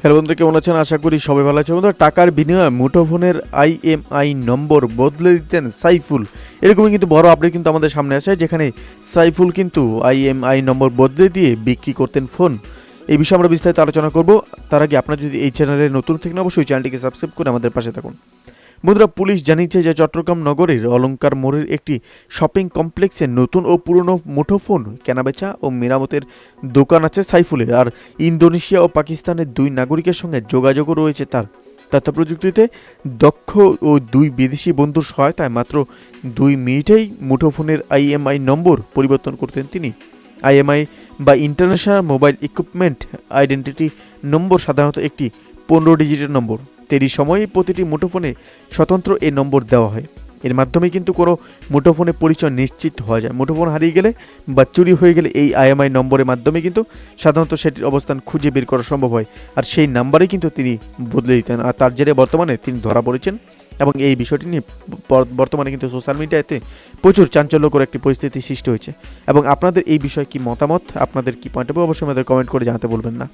Hello বন্ধু কেমন আছেন? আশা করি সবাই ভালো আছে বন্ধু টাকার বিনিময়ে মুঠোফোনের আইএমআই নম্বর বদলে দিতেন সাইফুল। এরকমই কিন্তু বড় আপডেট কিন্তু আমাদের সামনে আসে যেখানে সাইফুল কিন্তু আইএমআই নম্বর বদলে দিয়ে বিক্রি করতেন ফোন। এই বিষয়ে আমরা বিস্তারিত আলোচনা করব। তার আগে আপনার যদি এই চ্যানেলে নতুন থাকেন, অবশ্যই চ্যানেলটিকে সাবস্ক্রাইব করে আমাদের পাশে থাকুন। বন্ধুরা পুলিশ জানিয়েছে যে চট্টগ্রাম নগরের অলঙ্কার মোড়ের একটি শপিং কমপ্লেক্সে নতুন ও পুরনো মুঠোফোন, কেনাবেচা ও মেরামতের দোকান আছে সাইফুলের। আর ইন্দোনেশিয়া ও পাকিস্তানের দুই নাগরিকের সঙ্গে যোগাযোগও রয়েছে তার। তথ্য প্রযুক্তিতে দক্ষ ও দুই বিদেশি বন্ধুর সহায়তায় মাত্র দুই মিনিটেই মুঠোফোনের আইএমআই নম্বর পরিবর্তন করতেন তিনি। আইএমআই বা international mobile equipment identity number সাধারণত একটি পনেরো ডিজিটের নম্বর। তেরই সময়ে প্রতিটি মুঠোফোনে স্বতন্ত্র এ নম্বর দেওয়া হয়। এর মাধ্যমে কিন্তু কোনো মুঠোফোনে পরিচয় নিশ্চিত হওয়া যায়। মুঠোফোন হারিয়ে গেলে বা চুরি হয়ে গেলে এই আইএমআই নম্বরের মাধ্যমে কিন্তু সাধারণত সেটির অবস্থান খুঁজে বের করা সম্ভব হয় আর সেই নাম্বারে কিন্তু তিনি বদলে দিতেন। আর তার জেরে বর্তমানে তিনি ধরা পড়েছেন এবং এই বিষয়টি নিয়ে বর্তমানে কিন্তু সোশ্যাল মিডিয়াতে প্রচুর চাঞ্চল্যকর একটি পরিস্থিতি সৃষ্টি হয়েছে। এবং আপনাদের এই বিষয়ে কি মতামত? আপনাদের কি পয়েন্ট অবশ্যই আমাদের কমেন্ট করে জানাতে বলবেন না।